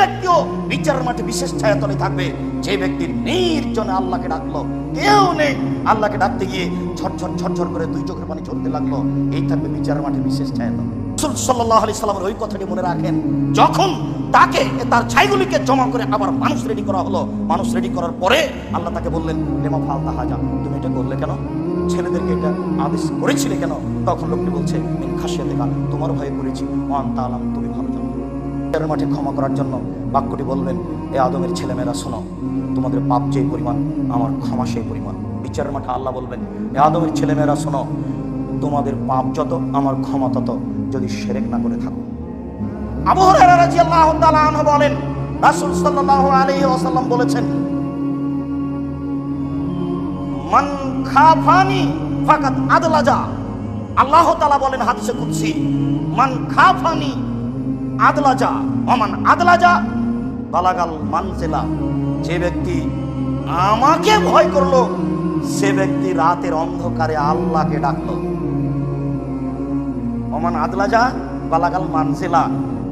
ব্যক্তিও বিচারের মাঠে বিশেষ ছায়াতলে থাকবে। যে ব্যক্তি নির্জনে আল্লাহকে ডাকলো, কেউ নেই। আল্লাহকে ডাকতে গিয়ে ঝরঝর ঝরঝর করে দুই চোখের পানি ঝরতে লাগল। এই থাকবে বিচারের মাঠে বিশেষ ছায়াতল। তাকে তার জমা করে আবার মানুষ রেডি করা হলো, মানুষ রেডি করার পরে আল্লাহ তাকে বললেন তুমি এটা করলে কেন? ছেলেদেরকে এটা করেছিলে কেন? তখন তোমার ভয়ে করেছি। ওয়ান তালাম, তুমি ভালো বিচারের মাঠে ক্ষমা করার জন্য বাক্যটি বলবেন এ আদমের ছেলেমেয়েরা, শোনো, তোমাদের পাপ যে পরিমাণ, আমার ক্ষমা সেই পরিমাণ। বিচারের মাঠে আল্লাহ বলবেন এ আদমের ছেলেমেয়েরা, শোনো, তোমাদের পাপ যত, আমার ক্ষমা তত, যদি সেরেক না করে থাকো। বলেন, রাসূল সাল্লাল্লাহু আলাইহি ওয়াসাল্লাম বলেছেন, মান আল্লাহ বলেন হাদিসে কুদসি, মান খাফানি আদলাজা ওমান আদলাজা। বালাগাল মানজিলা যে ব্যক্তি আমাকে ভয় করল, সে ব্যক্তি রাতের অন্ধকারে আল্লাহকে ডাকলো। ওমান আদলাজা, বালাগাল মানজিলা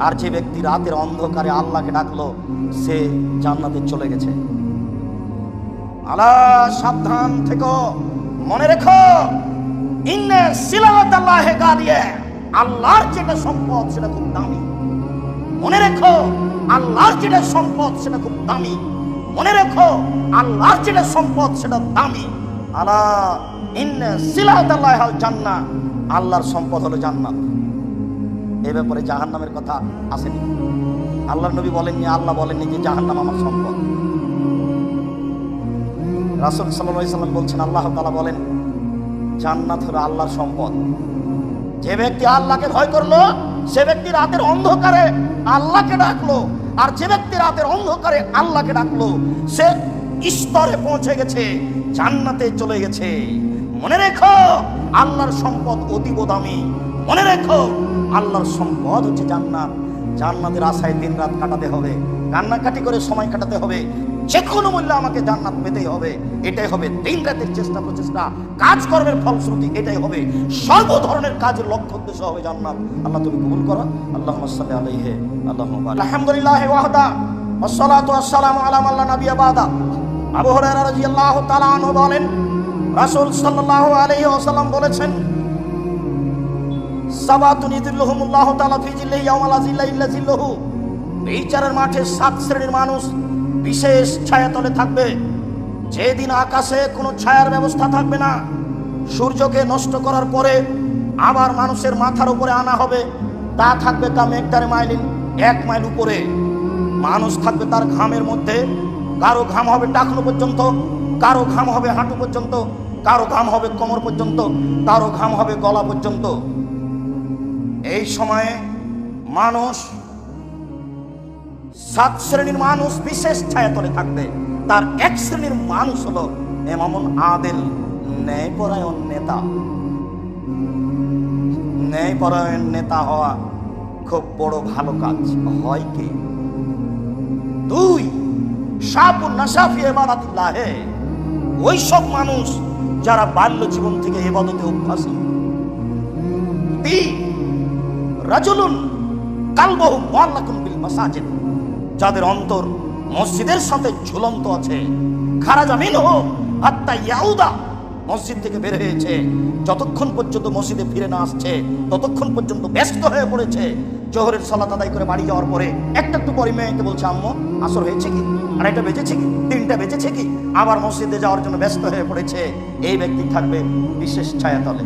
আর যে ব্যক্তি রাতের অন্ধকারে আল্লাহকে ডাকলো, সে জান্নাতে চলে গেছে। আলা, সাবধান থেকো, মনে রেখো, ইন্নে সিলাত আল্লাহে গাদিয়ে, আল্লাহর যেটা সম্পদ, সেটা খুব দামি। মনে রেখো, আল্লাহর যেটা সম্পদ সেটা খুব দামি। মনে রেখো, আল্লাহর যেটা সম্পদ সেটা দামি। আল্লাহ জান্নাহ আল্লাহর সম্পদ হলো জান্নাত। এ ব্যাপারে জাহান্নামের কথা আসেনি। আল্লাহর নবী বলেননি, আল্লাহ বলেননি যে জাহান্নাম আমার সম্পদ। রাসুল সাল্লাম বলছেন, আল্লাহ তালা বলেন, জান্নাত হলো আল্লাহর সম্পদ। যে ব্যক্তি আল্লাহকে ভয় করল সে ব্যক্তি রাতের অন্ধকারে আল্লাহকে ডাকলো, আর যে ব্যক্তি রাতের অন্ধকারে আল্লাহকে ডাকলো, সে স্তরে পৌঁছে গেছে, জান্নাতে চলে গেছে। মনে রেখো, আল্লাহর সম্পদ অতীব দামি। মনে রেখো, আল্লাহর সম্পদ হচ্ছে জান্নাত। জান্নাতের আশায় দিন রাত কাটাতে হবে, কান্নাকাটি করে সময় কাটাতে হবে। যে কোনো মূল্যে আমাকে জান্নাত পেতেই হবে এটাই হবে দিন রাতের চেষ্টা প্রচেষ্টা কাজ কর্মের ফলশ্রুতি এটাই হবে সর্ব ধরনের কাজের লক্ষ্য উদ্দেশ্য হবে জান্নাত আল্লাহ তুমি কবুল করো আল্লাহ সাল্লি আলাইহি আল্লাহ আলহামদুলিল্লাহ ওয়াহদা والصلاة والسلام على من لا نبي بعده আবু হুরায়রা রাদিয়াল্লাহু তাআলা আনহু বলেন রাসূল সাল্লাল্লাহু আলাইহি ওয়াসাল্লাম বলেছেন সাবাতুন ইযিল্লুহুমুল্লাহু তাআলা ফি জিল্লিহি ইয়াওমা লা জিল্লা ইল্লা জিল্লুহু বিচারের মাঠে সাত শ্রেণীর মানুষ বিশেষ ছায়াতলে থাকবে। যেদিন আকাশে কোনো ছায়ার ব্যবস্থা থাকবে না, সূর্যকে নষ্ট করার পরে আবার মানুষের মাথার উপরে আনা হবে। তা থাকবে তা মেঘদারে মাইলিন, এক মাইল উপরে। মানুষ থাকবে তার ঘামের মধ্যে। কারও ঘাম হবে টাকনো পর্যন্ত, কারও ঘাম হবে হাঁটু পর্যন্ত, কারও ঘাম হবে কোমর পর্যন্ত, কারও ঘাম হবে গলা পর্যন্ত। এই সময়ে মানুষ সাত শ্রেণির মানুষ বিশেষ ছায়াতলে থাকবে। তার এক শ্রেণির মানুষ হলো এমামুন আদেল ন্যায়পরায়ণ নেতা। ন্যায়পরায়ণ নেতা হওয়া খুব বড় ভালো কাজ। হয় কি? দুই সাপুর নাসাফি এবাদাতিল্লাহে ওই সব মানুষ যারা বাল্য জীবন থেকে এবাদতে অভ্যাসী। তিন, রাজুলুন কালবহু মোয়াল্লাকুন বিল মাসাজিদ। যাদের অন্তর মসজিদের সাথে ঝুলন্ত আছে। খারাজা মিনহু হাত্তা ইয়াউদা মসজিদ থেকে বের হয়েছে। যতক্ষণ পর্যন্ত মসজিদে ফিরে না আসছে, ততক্ষণ পর্যন্ত ব্যস্ত হয়ে পড়েছে। জোহরের সালাত আদায় করে বাড়ি যাওয়ার পরে একটা একটু পরে মেয়েকে বলছে, আম্মু, আসর হয়েছে কি? আর এটা বেজেছে কি? তিনটা বেজেছে কি? আবার মসজিদে যাওয়ার জন্য ব্যস্ত হয়ে পড়েছে। এই ব্যক্তি থাকবে বিশেষ ছায়াতলে।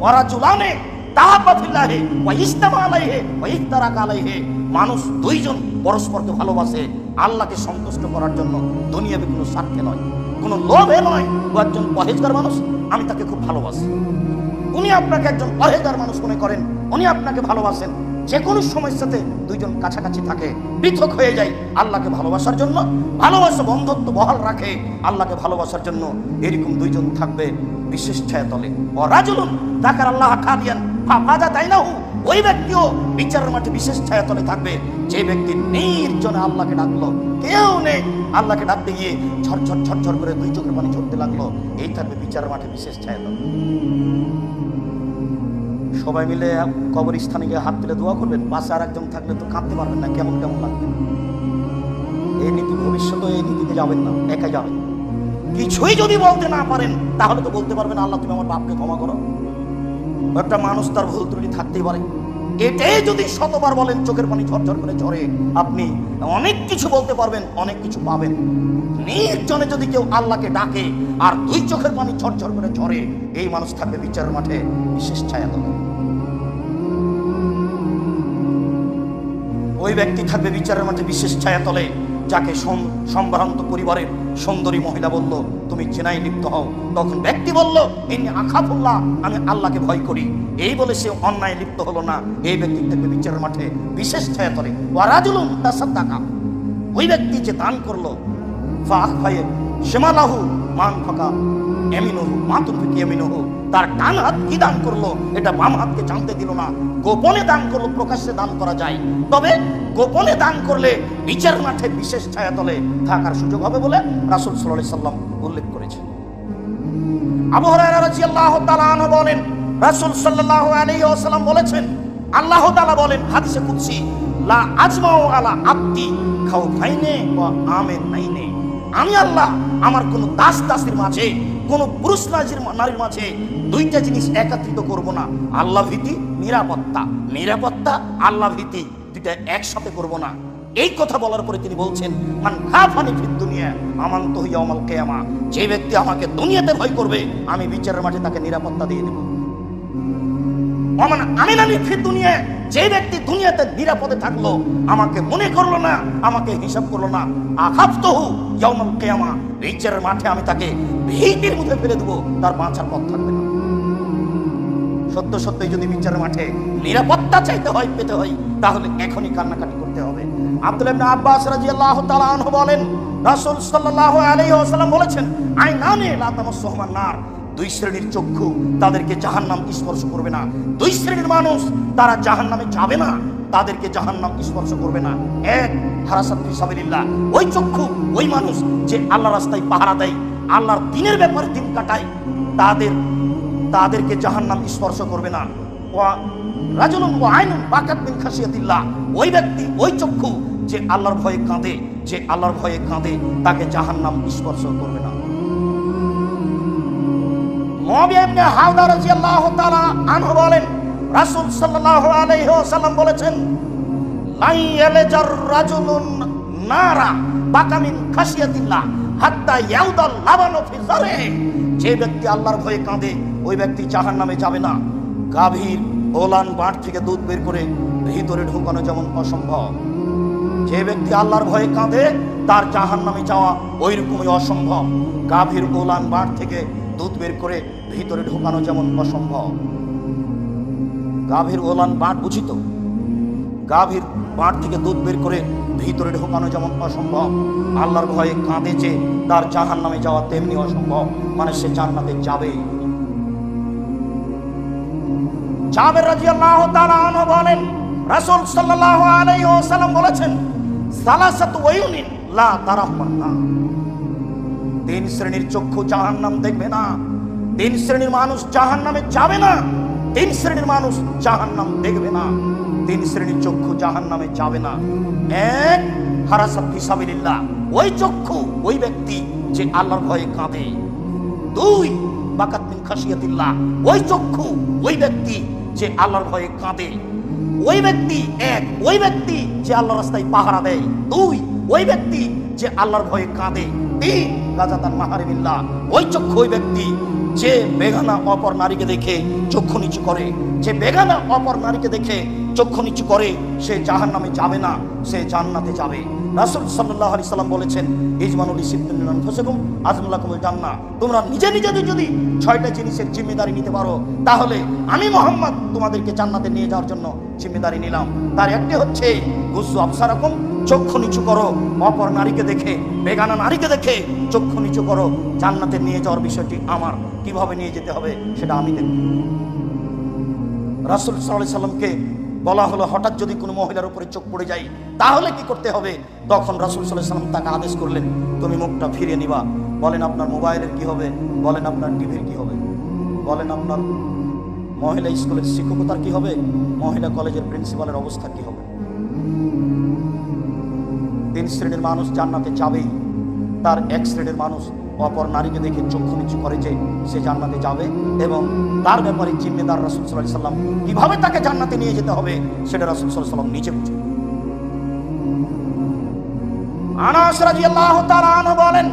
ওরা জুলানে তাহাবাফিল্লাহে ওয়া ইস্তামা ওয়া ইফতারাক মানুষ দুইজন পরস্পরকে ভালোবাসে, আল্লাহকে সন্তুষ্ট করার জন্য। দুনিয়াবে কোনো স্বার্থে নয়, কোনো লোভে নয়। ও একজন পহেজগার মানুষ, আমি তাকে খুব ভালোবাসি। উনি আপনাকে একজন পহেজগার মানুষ মনে করেন, উনি আপনাকে ভালোবাসেন। যে কোনো সমস্যাতে দুইজন কাছাকাছি থাকে, পৃথক হয়ে যায় আল্লাহকে ভালোবাসার জন্য। ভালোবাসা বন্ধত্ব বহাল রাখে আল্লাহকে ভালোবাসার জন্য। এরকম দুইজন থাকবে বিশেষ ছায়াতলে। ও রাজুলুন, তাকার আল্লাহ খাদিয়ান ফাজা তাই না ওই ব্যক্তিও বিচারের মাঠে বিশেষ ছায়াতলে থাকবে। যে ব্যক্তি নির্জনে আল্লাহকে ডাকলো, কেউ নেই আল্লাহকে ডাকতে গিয়ে ঝরঝর ঝরঝর করে দুই চোখের পানি ঝরতে লাগল, এই থাকবে বিচারের মাঠে বিশেষ ছায়াতল। সবাই মিলে কবরস্থানে গিয়ে হাত তুলে দোয়া করবেন, পাশে আর একজন থাকলে তো কাঁদতে পারবেন না, কেমন কেমন লাগবে? সঙ্গে যাবেন না একা যাবেন। কিছুই যদি বলতে না পারেন, তাহলে তো বলতে পারবেন, আল্লাহ তুমি আমার বাপকে ক্ষমা করো। একটা মানুষ তার ভুল ত্রুটি থাকতেই পারে। এটাই যদি শতবার বলেন, চোখের পানি ঝরঝর করে ঝরে, আপনি অনেক কিছু বলতে পারবেন, অনেক কিছু পাবেন। নির্জনে যদি কেউ আল্লাহকে ডাকে আর দুই চোখের পানি ঝরঝর করে ঝরে, এই মানুষ থাকবে বিচারের মাঠে বিশেষ ছায়া তলে ওই ব্যক্তি থাকবে বিচারের মাঠে বিশেষ ছায়া তলে। যাকে সম্ভ্রান্ত পরিবারের সুন্দরী মহিলা বলল, তুমি চেনাই লিপ্ত হও। তখন ব্যক্তি বলল ইনি আখাফুল্লাহ, আমি আল্লাহকে ভয় করি। এই বলে সে অন্যায় লিপ্ত হলো না। এই ব্যক্তি থাকবে বিচারের মাঠে বিশেষ ছায়া করে ওয়ারাজুলুম ওই ব্যক্তি যে দান করল ফাহ ফায়ে সেমালাহু মান ফাঁকা, এমিনুহু মাতুন ফিকি এমিনুহু তার ডান হাত কি দান করল, এটা বাম হাতকে জানতে দিল না। গোপনে দান করল, প্রকাশ্যে দান করা যায়। তবে গোপনে দান করলে বিচার মাঠে বিশেষ ছায়াতলে থাকার সুযোগ হবে বলে রাসূল আলাইহি সাল্লাম উল্লেখ করেছেন। আবু হুরায়রা রাদিয়াল্লাহু তাআলা আনহু বলেন, রাসূল সাল্লাল্লাহু আলাইহি ওয়াসাল্লাম বলেছেন, আল্লাহ তাআলা বলেন, হাদিসে কুদসি, লা আজমাউ আলা আব্দি খাউফাইনে ওয়া আমিন নাইনে। আমি আল্লাহ, আমার কোন দাস দাসীর মাঝে কোন পুরুষ নাজির নারীর মাঝে দুইটা জিনিস একত্রিত করব না। আল্লাহ ভীতি, নিরাপত্তা। নিরাপত্তা, আল্লাহ ভীতি, দুইটা একসাথে করব না। এই কথা বলার পরে তিনি বলছেন, মান খাফানি ফিদ দুনিয়া আমান তো ইয়াউমাল কিয়ামা। যে ব্যক্তি আমাকে দুনিয়াতে ভয় করবে, আমি বিচারের মাঠে তাকে নিরাপত্তা দিয়ে দেব। অমান আমিনানি ফিদ দুনিয়া, যে ব্যক্তি দুনিয়াতে নিরাপদে থাকল, আমাকে মনে করল না, আমাকে হিসাব করল না। আখাফ তহু ইয়াউমাল কিয়ামা মাঠে আমি তাকে ভীতির মধ্যে ফেলে দেবো, তার বাঁচার পথ থাকবে না। সত্য সত্যই যদি বিচারের মাঠে নিরাপত্তা চাইতে হয়, পেতে হয়, তাহলে এখনই কান্নাকাটি করতে হবে। আব্দুল ইবনে আব্বাস রাদিয়াল্লাহু তাআলা আনহু বলেন, রাসূল সাল্লাল্লাহু আলাইহি ওয়াসাল্লাম বলেছেন, আইনানে লা তামাসসুহুমান নার দুই শ্রেণির চক্ষু তাদেরকে জাহান নাম স্পর্শ করবে না। দুই শ্রেণির মানুষ, তারা জাহান্নামে যাবে না। তাদেরকে জাহান্নাম স্পর্শ করবে না। এক, হারাসাত ফিসাবিলিল্লাহ ওই চক্ষু, ওই মানুষ যে আল্লাহ রাস্তায় পাহারা দেয়, আল্লাহর দিনের ব্যাপারে দিন কাটায়, তাদের, তাদেরকে জাহান নাম স্পর্শ করবে না। বাকাত খাসিয়াতিল্লাহ ওই ব্যক্তি, ওই চক্ষু যে আল্লাহর ভয়ে কাঁদে, যে আল্লাহর ভয়ে কাঁদে, তাকে জাহান নাম স্পর্শ করবে না। আলাইহি ওয়াসাল্লাম বলেছেন, লাই ইয়ালজার রাজুলুন নারা বাকামিন হাত্তা যে ব্যক্তি আল্লাহর ভয়ে কাঁদে, ওই ব্যক্তি জাহান্নামে যাবে না। গাভীর ওলান বাঁট থেকে দুধ বের করে ভিতরে ঢুকানো যেমন অসম্ভব। যে ব্যক্তি আল্লাহর ভয়ে কাঁদে, তার জাহান্নামে যাওয়া ওই রকমই অসম্ভব। গাভীর ওলান বাঁট থেকে দুধ বের করে ভিতরে ঢোকানো যেমন অসম্ভব। গাভীর ওলান বাঁট বুঝিত গাভীর বাঁট থেকে দুধ বের করে ভিতরে ঢোকানো যেমন অসম্ভব। আল্লাহর ভয়ে কাঁদে যে তার জাহান নামে যাওয়া তেমনি অসম্ভব। মানে সে জান্নাতে যাবে। জাবের রাদিয়াল্লাহু তাআলা আনহু বলেন, রাসূল সাল্লাল্লাহু আলাইহি ওয়াসাল্লাম বলেছেন, সালাসাতু ওয়ায়ুনিন লা তারাহমান না তিন শ্রেণির চক্ষু জাহান নাম দেখবে না। তিন শ্রেণির মানুষ জাহান নামে যাবে না। তিন শ্রেণির মানুষ জাহান নাম দেখবে না। তিন শ্রেণির চক্ষু জাহান নামে যাবে না। এক, হারাসাত ফিসাবিলিল্লাহ। ওই চক্ষু, ওই ব্যক্তি যে আল্লাহর ভয়ে কাঁদে। দুই, বাকাত মিন খাসিয়াতিল্লাহ ওই চক্ষু, ওই ব্যক্তি যে আল্লাহর ভয়ে কাঁদে। ওই ব্যক্তি, এক, ওই ব্যক্তি যে আল্লাহর রাস্তায় পাহারা দেয়। দুই, ওই ব্যক্তি যে আল্লাহর ভয়ে কাঁদে তিন তার মাহারিমিল্লা, ওই চক্ষু ওই ব্যক্তি যে বেগানা অপর নারীকে দেখে চক্ষু নিচু করে, যে বেগানা অপর নারীকে দেখে চক্ষু নিচু করে, সে জাহান নামে যাবে না, সে জান্নাতে যাবে। রাসূল সাল্লাল্লাহু আলাইহি সাল্লাম বলেছেন, ইজমানুল ইসিদ্দিন আনফুসাকুম আজমুল্লাকুমুল জান্নাহ। তোমরা নিজে নিজেদের যদি ছয়টা জিনিসের জিম্মেদারি নিতে পারো, তাহলে আমি মোহাম্মদ তোমাদেরকে জান্নাতে নিয়ে যাওয়ার জন্য জিম্মেদারি নিলাম। তার একটি হচ্ছে, গুসু আফসারাকুম চক্ষু নিচু করো, অপর নারীকে দেখে, বেগানা নারীকে দেখে চক্ষু নিচু করো, জান্নাতে নিয়ে যাওয়ার বিষয়টি আমার। কীভাবে নিয়ে যেতে হবে, সেটা আমি দেখব। রাসুল সাল্লাহ সাল্লামকে বলা হলো, হঠাৎ যদি কোনো মহিলার উপরে চোখ পড়ে যায়, তাহলে কি করতে হবে? তখন রাসুল সাল্লাহ সাল্লাম তাকে আদেশ করলেন, তুমি মুখটা ফিরিয়ে নিবা। বলেন, আপনার মোবাইলের কি হবে? বলেন, আপনার টিভির কি হবে? বলেন, আপনার মহিলা স্কুলের শিক্ষকতার কি হবে? মহিলা কলেজের প্রিন্সিপালের অবস্থা কি হবে? তিন শ্রেণির মানুষ জান্নাতে যাবেই। তার এক শ্রেণির মানুষ অপর নারীকে দেখে চক্ষু নিচু করে যে সে জান্নাতে যাবে এবং তার ব্যাপারে জিম্মেদার রাসুল সাল্লাহ সাল্লাম কীভাবে তাকে জান্নাতে নিয়ে যেতে হবে সেটা রাসুল সাল্লাহ সাল্লাম নিচে বুঝে আনাস বলেন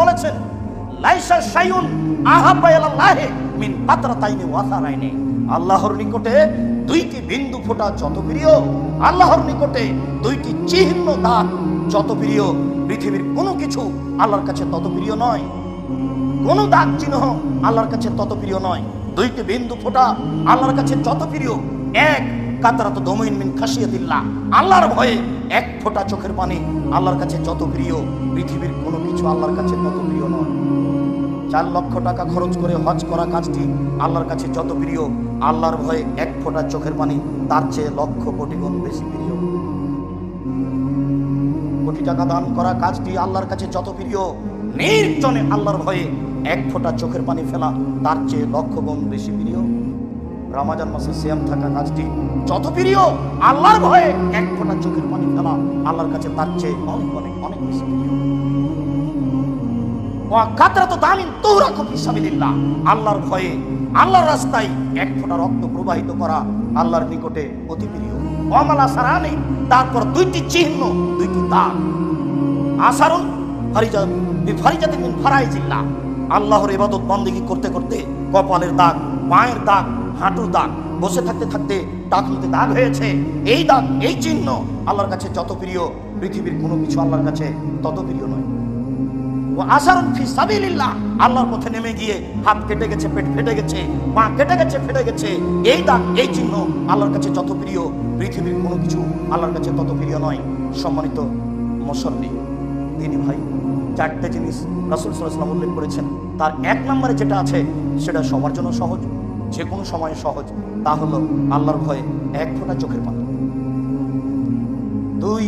বলেছেন, লাইসা শাইউন আহাব্বা ইলাল্লাহি মিন পাতরাতাইনি ওয়া সারাইনি। আল্লাহর নিকটে দুইটি বিন্দু ফোঁটা যত প্রিয়, আল্লাহর নিকটে দুইটি চিহ্ন দাগ যত প্রিয় পৃথিবীর কোনো কিছু আল্লাহর কাছে তত প্রিয় নয়। কোনো দাগ চিহ্ন আল্লাহর কাছে তত প্রিয় নয়। দুইটি বিন্দু ফোঁটা আল্লাহর কাছে যত প্রিয়। এক, কাতারাত দমিন মিন খাসিয়াতিল্লাহ আল্লাহর ভয়ে এক ফোঁটা চোখের পানি আল্লাহর কাছে যত প্রিয়। পৃথিবীর কোনো কিছু আল্লাহর কাছে তত প্রিয় নয়। চার লক্ষ টাকা খরচ করে হজ করা কাজটি আল্লাহর কাছে যত প্রিয়। আল্লাহর ভয়ে এক ফোঁটা চোখের পানি তার চেয়ে লক্ষ কোটি গুণ বেশি প্রিয়। কোটি টাকা দান করা কাজটি আল্লাহর কাছে যত প্রিয়, নির্জনে আল্লাহর ভয়ে এক ফোঁটা চোখের পানি ফেলা তার চেয়ে লক্ষ গুণ বেশি প্রিয়। রামাজান মাসে সিয়াম থাকা কাজটি যত প্রিয়, আল্লাহর ভয়ে এক ফোঁটা চোখের পানি ফেলা আল্লাহর কাছে তার চেয়ে অনেক অনেক অনেক বেশি প্রিয়। আল্লাহর ভয়ে, আল্লাহর রাস্তায় এক ফোঁটা রক্ত প্রবাহিত করা আল্লাহর নিকটে অতি প্রিয়। অমালা সারা তারপর দুইটি চিহ্ন, দুইটি দাগ। আসারুন ফারিজা মিন ফারাইজিল্লাহ। আল্লাহর ইবাদত বন্দেগী করতে করতে কপালের দাগ, পায়ের দাগ, হাঁটুর দাগ, বসে থাকতে থাকতে টাকলুতে দাগ হয়েছে। এই দাগ, এই চিহ্ন আল্লাহর কাছে যত প্রিয়, পৃথিবীর কোনো কিছু আল্লাহর কাছে তত প্রিয় নয়। আসারুন ফি সাবিলিল্লাহ। আল্লাহর পথে নেমে গিয়ে হাত কেটে গেছে, পেট ফেটে গেছে, পা কেটে গেছে, ফেটে গেছে। এই দাগ এই চিহ্ন আল্লাহর কাছে যত প্রিয়, পৃথিবীর কোনো কিছু আল্লাহর কাছে তত প্রিয় নয়। সম্মানিত মুসল্লি, তিনি ভাই, চারটে জিনিস রাসুল উল্লেখ করেছেন। তার এক নম্বরে যেটা আছে, সেটা সবার জন্য সহজ যে কোনো সময়ে সহজ, তা হলো আল্লাহর ভয়ে এক ফোঁটা চোখের পানি। দুই,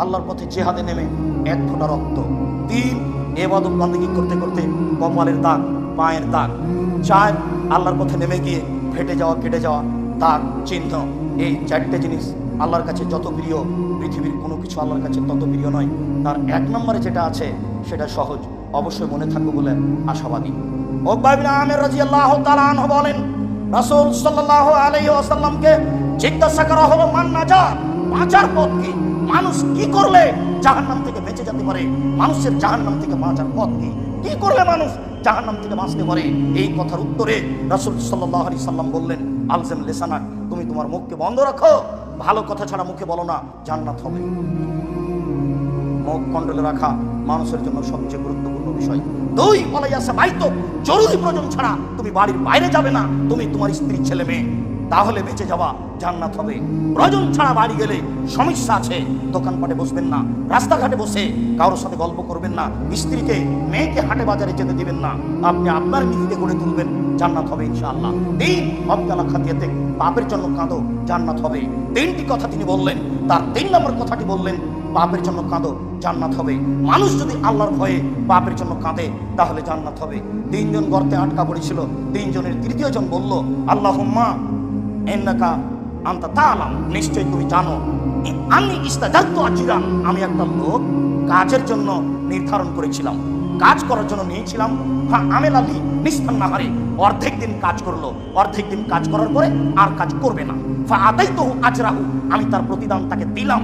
আল্লাহর পথে জেহাদে নেমে এক ফোঁটা রক্ত। তিন এবাদত বান্দিগি করতে করতে কপালের দাগ, পায়ের দাগ চার আল্লাহর পথে নেমে গিয়ে ফেটে যাওয়া, কেটে যাওয়া দাগ, চিহ্ন, এই চারটে জিনিস আল্লাহর কাছে যত প্রিয়, পৃথিবীর কোনো কিছু আল্লাহর কাছে তত প্রিয় নয়। তার এক নম্বরে যেটা আছে, সেটা সহজ, অবশ্যই মনে থাকবে বলে আশাবাদী। ওকবাবিন আমের রাজি আল্লাহ তালাহ বলেন, রাসূল সাল্লাল্লাহু আলাইহি ওয়াসাল্লামকে জিজ্ঞাসা করা হলো, মান নাজাত? বাঁচার পথ কি? মানুষ কি করলে জাহান্নাম থেকে বেঁচে যেতে পারে। মানুষের জাহান্নাম থেকে বাঁচার পথ কি? কি করলে মানুষ জাহান্নাম থেকে বাঁচতে পারে? এই কথার উত্তরে রাসূল আলাইহি সাল্লাম বললেন, আলজেম লেসানাক তুমি তোমার মুখকে বন্ধ রাখো। ভালো কথা ছাড়া মুখে বলো না, জান্নাত হবে। মুখ কন্ট্রোলে রাখা মানুষের জন্য সবচেয়ে গুরুত্বপূর্ণ বিষয়। দুই বলা যাচ্ছে বাইতো জরুরি প্রয়োজন ছাড়া তুমি বাড়ির বাইরে যাবে না। তুমি তোমার স্ত্রী, ছেলে, মেয়ে, তাহলে বেঁচে যাওয়া জান্নাত হবে। প্রয়োজন ছাড়া বাড়ি গেলে সমস্যা আছে। দোকানপাটে বসবেন না, রাস্তাঘাটে বসে কারোর সাথে গল্প করবেন না, স্ত্রীকে, মেয়েকে হাটে বাজারে যেতে দেবেন না। আপনি আপনার নীতিতে গড়ে তুলবেন, জান্নাত হবে ইনশাআল্লাহ। তিন অবকালা খাতিয়াতে পাপের জন্য কাঁদো, জান্নাত হবে। তিনটি কথা তিনি বললেন, তার তিন নম্বর কথাটি বললেন, পাপের জন্য কাঁদো, জান্নাত হবে। মানুষ যদি আল্লাহর ভয়ে পাপের জন্য কাঁদে, তাহলে জান্নাত হবে। তিনজন গর্তে আটকা পড়েছিল, তিনজনের তৃতীয় জন বলল আল্লাহ এন্নাকা আন্তা তালাম নিশ্চয়ই তুমি জানো আমি ইস্তাজাত্তু আচিরান আমি একটা লোক কাজের জন্য নির্ধারণ করেছিলাম। কাজ করার জন্য নিয়েছিলাম। হ্যাঁ আমেল আলী নিস্তান নাহারে, অর্ধেক দিন কাজ করল। অর্ধেক দিন কাজ করার পরে আর কাজ করবে না। ফা আদাই তো আজরাহু, আমি তার প্রতিদান তাকে দিলাম।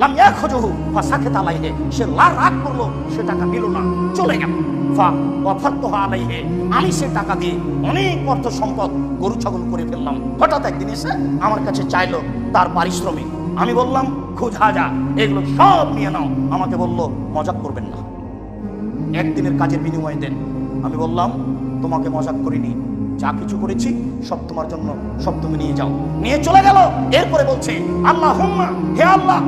লাম ইয়াখুজুহু ফাসাকাত আলাইহি, সে লার রাগ করল, সে টাকা নিল না, চলে গেল। ফা ওয়াফাতুহা আলাইহি আমি সে টাকা দিয়ে অনেক অর্থ সম্পদ গরু ছাগল করে ফেললাম। হঠাৎ একদিন এসে আমার কাছে চাইলো তার পারিশ্রমিক। আমি বললাম, খুঁজ হাজা এগুলো সব নিয়ে নাও। আমাকে বলল, মজাক করবেন না। একদিনের কাজের বিনিময়ে দেন। আমি বললাম, তোমাকে মজাক করিনি যা কিছু করেছি, সব তোমার জন্য, সব তুমি নিয়ে যাও। নিয়ে চলে গেল। এরপরে বলছে আল্লাহ হুম্মা হে আল্লাহ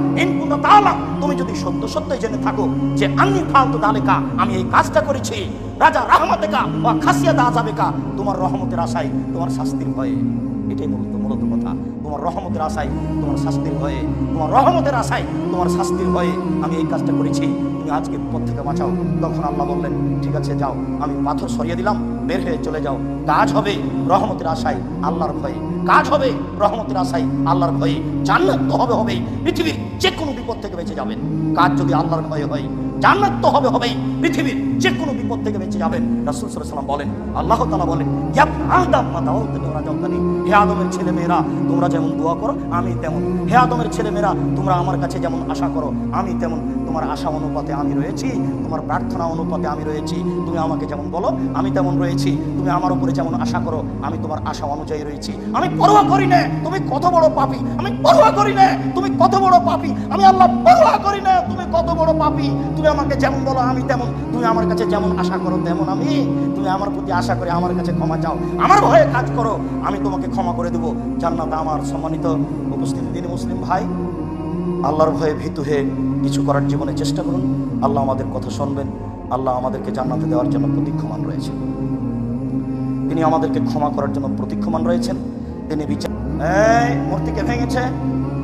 তুমি যদি সত্য সত্যই জেনে থাকো যে আমি ফালতু দালেকা, আমি এই কাজটা করেছি। রাজা রহমতেকা বা খাসিয়াত আজাবেকা তোমার রহমতের আশায় তোমার শাস্তির ভয়ে। এটাই মূলত মূলত কথা। তোমার রহমতের আশায় তোমার শাস্তির ভয়ে। তোমার রহমতের আশায় তোমার শাস্তির ভয়ে আমি এই কাজটা করেছি। তুমি আজকে বিপদ থেকে বাঁচাও। তখন আল্লাহ বললেন, ঠিক আছে, যাও। আমি পাথর সরিয়ে দিলাম। বের হয়ে চলে যাও। কাজ হবে রহমতের আশায় আল্লাহর ভয়ে। কাজ হবে রহমতের আশায় আল্লাহর ভয়ে। জান্নাত তো হবে হবেই। পৃথিবীর যে কোনো বিপদ থেকে বেঁচে যাবেন। কাজ যদি আল্লাহর ভয়ে হয়, জান্নাত তো হবে হবেই। পৃথিবীর যে কোনো বিপদ থেকে বেঁচে যাবেন। রাসূল সাল্লাম বলেন, আল্লাহ তাআলা বলেন আদম মা দাউতনি ওয়া রাজাউতানি। হে আদমের ছেলে মেয়েরা তোমরা যেমন দোয়া করো, আমি তেমন। হে আদমের ছেলে মেয়েরা তোমরা আমার কাছে যেমন আশা করো, আমি তেমন। তোমার আশা অনুপাতে আমি রয়েছি, তোমার প্রার্থনা অনুপাতে আমি রয়েছি। তুমি আমাকে যেমন বলো, আমি তেমন রয়েছি। তুমি আমার উপরে যেমন আশা করো, আমি তোমার আশা অনুযায়ী রয়েছি। আমি পরোয়া করি না, তুমি কত বড় পাপী। আমি পরোয়া করি না, তুমি কত বড় পাপী। আমি আল্লাহ পরোয়া করি না, তুমি কত বড় পাপী। তুমি আমাকে যেমন বলো, আমি তেমন। তুমি আমার কাছে যেমন আশা করো, তেমন আমি। তুমি আমার প্রতি আশা করে আমার কাছে ক্ষমা চাও। আমার ভয়ে কাজ করো, আমি তোমাকে ক্ষমা করে দেবো। জান্নাত আমার সম্মানিত উপস্থিতি দিন মুসলিম ভাই। আল্লাহর ভয়ে ভীতু হয়ে কিছু করার জীবনে চেষ্টা করুন। আল্লাহ আমাদের কথা শুনবেন। আল্লাহ আমাদেরকে জান্নাতে দেওয়ার জন্য প্রতীক্ষমান রয়েছেন। তিনি আমাদেরকে ক্ষমা করার জন্য প্রতীক্ষমান রয়েছেন। তিনি বিচার মূর্তিকে ভেঙেছে।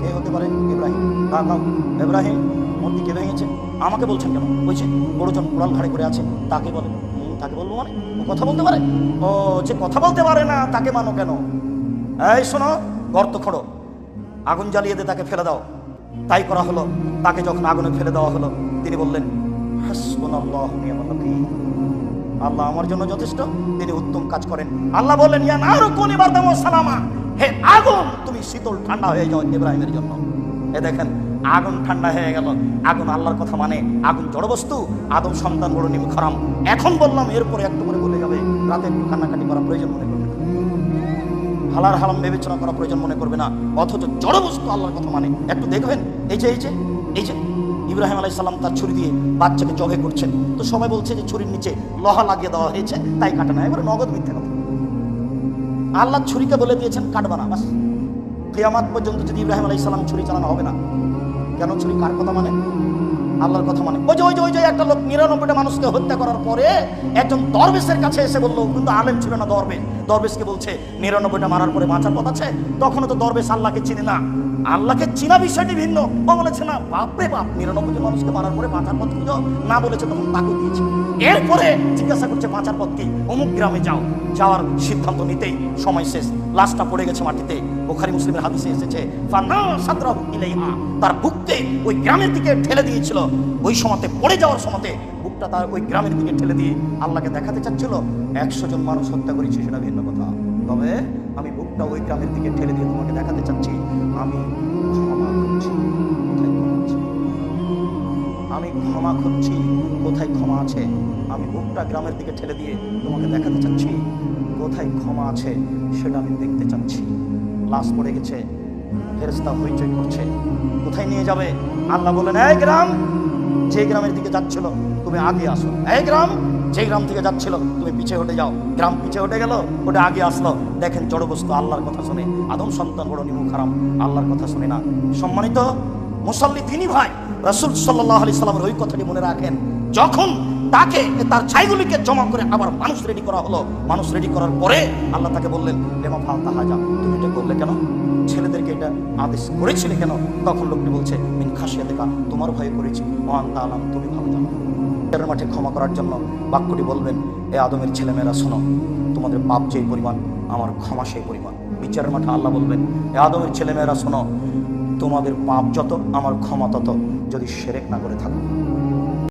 কে হতে পারে ইব্রাহিম? দাও দাও ইব্রাহিম মূর্তি কে ভেঙেছে? আমাকে বলছেন কেন? বলছে বড়জন কোড়াল ঘাড়ে করে আছে, তাকে বলে। তাকে বলব মানে? ও কথা বলতে পারে? ও যে কথা বলতে পারে না, তাকে মানো কেন? এই শোনো, গর্ত খোড়ো। আগুন জ্বালিয়ে দিয়ে তাকে ফেলে দাও। তাই করা হলো। তাকে যখন আগুনে ফেলে দেওয়া হলো, তিনি বললেন। আল্লাহ আমার জন্য যথেষ্ট, তিনি উত্তম কাজ করেন। আল্লাহ বললেন ইয়া ওয়া সালামা। হে আগুন, তুমি শীতল ঠান্ডা হয়ে যাও ইব্রাহিমের জন্য। এ দেখেন, আগুন ঠান্ডা হয়ে গেল। আগুন আল্লাহর কথা মানে আগুন জড়বস্তু, আদম সন্তান বড় নিম খরাম এখন বললাম, এরপরে একটু করে বলে যাবে, রাতে একটু কান্নাকাটি করা প্রয়োজন মনে করবে। হালার হালাম বিবেচনা করা প্রয়োজন মনে করবে না, অথচ জড়বস্তু আল্লাহর কথা মানে। একটু দেখবেন, এই যে এই যে এই যে, ইব্রাহিম আলাই সাল্লাম তার ছুরি দিয়ে বাচ্চাকে জবে করছেন। তো সবাই বলছে যে ছুরির নিচে লোহা লাগিয়ে দেওয়া হয়েছে, তাই কাটে না এবারে নগদ মিথ্যা কথা। আল্লাহ ছুরিকে বলে দিয়েছেন, কাটবা না, বাস। কেয়ামাত পর্যন্ত যদি ইব্রাহিম আলাই সাল্লাম ছুরি চালানো হবে না, কেন ছুরি কার কথা মানে? আল্লাহর কথা মানে। ওই যে ওই যে ওই যে একটা লোক নিরানব্বইটা মানুষকে হত্যা করার পরে একজন দরবেশের কাছে এসে বলল, কিন্তু আলেম ছিল না দরবেশ দরবেশকে বলছে, নিরানব্বইটা মারার পরে বাঁচার পথ আছে? তখনও তো দরবেশ আল্লাহকে চিনে না। আল্লাহকে চিনা বিষয়টি ভিন্ন। ও বলেছে, না, বাপরে বাপ নিরানব্বই মানুষকে মারার পরে বাঁচার পথ খুঁজো। না বলেছে, তখন তাকে দিয়েছে। এরপরে জিজ্ঞাসা করছে, বাঁচার পথ কি? অমুক গ্রামে যাও। যাওয়ার সিদ্ধান্ত নিতেই সময় শেষ। লাশটা পড়ে গেছে মাটিতে। বোখারি মুসলিমের হাদিসে এসেছে তার বুককে ওই গ্রামের দিকে ঠেলে দিয়েছিল। ওই সময়তে, পড়ে যাওয়ার সময়তে বুকটা তার ওই গ্রামের দিকে ঠেলে দিয়ে আল্লাহকে দেখাতে চাচ্ছিল। একশো জন মানুষ হত্যা করেছি, সেটা ভিন্ন কথা। তবে আমি বুকটা ওই গ্রামের দিকে ঠেলে দিয়ে তোমাকে দেখাতে চাচ্ছি। আমি ক্ষমা করছি। আমি ক্ষমা খুঁজছি কোথায় ক্ষমা আছে? আমি বুকটা গ্রামের দিকে ঠেলে দিয়ে তোমাকে দেখাতে চাচ্ছি। কোথায় ক্ষমা আছে সেটা আমি দেখতে চাচ্ছি। লাশ পড়ে গেছে ফেরেস্তা হইচই করছে। কোথায় নিয়ে যাবে? আল্লাহ বলেন এই গ্রাম, যে গ্রামের দিকে যাচ্ছিল, তুমি আগে আসো। এই গ্রাম, যে গ্রাম থেকে যাচ্ছিল, তুমি পিছে হটে যাও। গ্রাম পিছে হটে গেল, ওটা আগে আসলো। দেখেন জড়বস্তু আল্লাহর কথা শুনে। আদম সন্তান বড় নিমু হারাম আল্লাহর কথা শুনে না। সম্মানিত মুসল্লি তিনি ভাই, রাসুল সাল্লাহ আলি সাল্লামের ওই কথাটি মনে রাখেন। যখন তাকে তার ছাইগুলিকে জমা করে আবার মানুষ রেডি করা হলো। মানুষ রেডি করার পরে আল্লাহ তাকে বললেন, লেমা ফাল তাহাজা তুমি এটা করলে কেন? ছেলেদেরকে এটা আদেশ করেছিলে কেন? তখন লোকটি বলছে, মিন খাসিয়া দেখা তোমার ভয়ে করেছি মহান তালাম তুমি ভালো জানো। বিচারের মাঠে ক্ষমা করার জন্য বাক্যটি বলবেন এ আদমের ছেলেমেয়েরা, শোনো, তোমাদের পাপ যেই পরিমাণ, আমার ক্ষমা সেই পরিমাণ। বিচারের মাঠে আল্লাহ বলবেন এ আদমের ছেলেমেয়েরা, শোনো, তোমাদের পাপ যত, আমার ক্ষমা তত। যদি সেরেক না করে থাকো